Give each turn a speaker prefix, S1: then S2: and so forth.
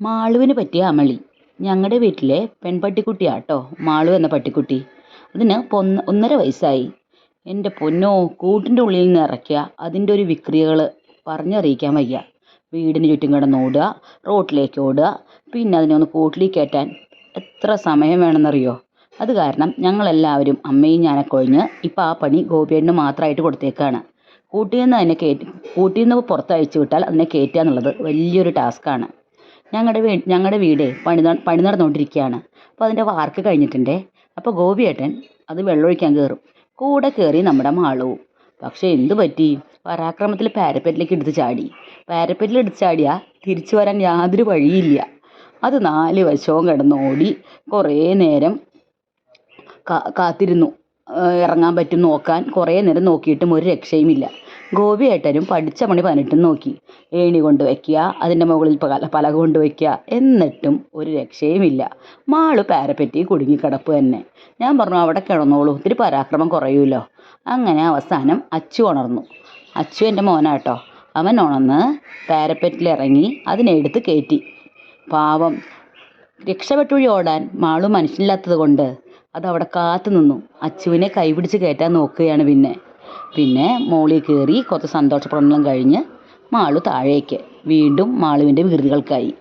S1: മാളുവിന് പറ്റിയ അമളി. ഞങ്ങളുടെ വീട്ടിലെ പെൺപട്ടിക്കുട്ടിയാട്ടോ മാളു എന്ന പട്ടിക്കുട്ടി. അതിന് പൊന്ന് ഒന്നര വയസ്സായി. എന്റെ പൊന്നോ കൂട്ടിന്റെ ഉള്ളിൽ നിന്ന് ഇറക്കിയ അതിന്റെ ഒരു വിക്രിയകൾ പറഞ്ഞറിയിക്കാൻ വയ്യ. വീടിന് ചുറ്റും കിടന്നോടുക റോട്ടിലേക്ക് ഓടുക പിന്നെ അതിനെ ഒന്ന് കൂട്ടിലേക്ക് കയറ്റാൻ എത്ര സമയം വേണമെന്നറിയോ? അത് കാരണം ഞങ്ങളെല്ലാവരും അമ്മയും ഞാനൊക്കെ ഒഴിഞ്ഞ് ഇപ്പോൾ ആ പണി ഗോപിയേട്ടന് മാത്രമായിട്ട് കൊടുത്തേക്കാണ്. കൂട്ടിൽ നിന്ന് അതിനെ കയറ്റി കൂട്ടിൽ നിന്ന് പുറത്തയച്ചു വിട്ടാൽ അതിനെ കയറ്റുക എന്നുള്ളത് വലിയൊരു ടാസ്ക്കാണ്. ഞങ്ങളുടെ വീ ഞങ്ങളുടെ വീട് പണി പണി നടന്നുകൊണ്ടിരിക്കുകയാണ് അപ്പോൾ അതിന്റെ വാർക്ക് കഴിഞ്ഞിട്ടുണ്ടേ. അപ്പോൾ ഗോപിയേട്ടൻ അത് വെള്ളമൊഴിക്കാൻ കയറും കൂടെ കയറി നമ്മുടെ മാളവും. പക്ഷേ എന്ത് പറ്റി? പരാക്രമത്തിൽ പാരപ്പറ്റിലേക്ക് എടുത്ത് ചാടി. പാരപ്പറ്റിൽ എടുത്ത് ചാടിയാൽ തിരിച്ചു വരാൻ യാതൊരു വഴിയില്ല. അത് നാല് വശവും കിടന്നോടി കുറേ നേരം കാത്തിരുന്നു. ഇറങ്ങാൻ പറ്റും നോക്കാൻ. കുറേ നേരം നോക്കിയിട്ടും ഒരു രക്ഷയുമില്ല. ഗോപിയേട്ടനും പഠിച്ച പണി പതിനെട്ടും നോക്കി. ഏണി കൊണ്ട് വയ്ക്കുക അതിന്റെ മുകളിൽ പലക കൊണ്ട് വയ്ക്കുക. എന്നിട്ടും ഒരു രക്ഷയുമില്ല. മാൾ പാരപ്പറ്റി കുടുങ്ങിക്കിടപ്പ് തന്നെ. ഞാൻ പറഞ്ഞു അവിടെ കിടന്നോളൂ ഒത്തിരി പരാക്രമം കുറയൂലോ. അങ്ങനെ അവസാനം അച്ചു ഉണർന്നു. അച്ചു എന്റെ മോനാട്ടോ. അവൻ ഉണർന്ന് പാരപ്പറ്റിലിറങ്ങി അതിനെടുത്ത് കയറ്റി പാവം. രക്ഷപ്പെട്ടുവഴി ഓടാൻ മാളു മനുഷ്യനില്ലാത്തത് കൊണ്ട് അതവിടെ കാത്തു നിന്നു അച്ചുവിനെ കൈപിടിച്ച് കയറ്റാൻ നോക്കുകയാണ് പിന്നെ. പിന്നെ മോളിൽ കയറി കുറച്ച് സന്തോഷപ്രകടനം കഴിഞ്ഞ് മാളു താഴേക്ക്. വീണ്ടും മാളുവിന്റെ വികൃതികൾക്കായി.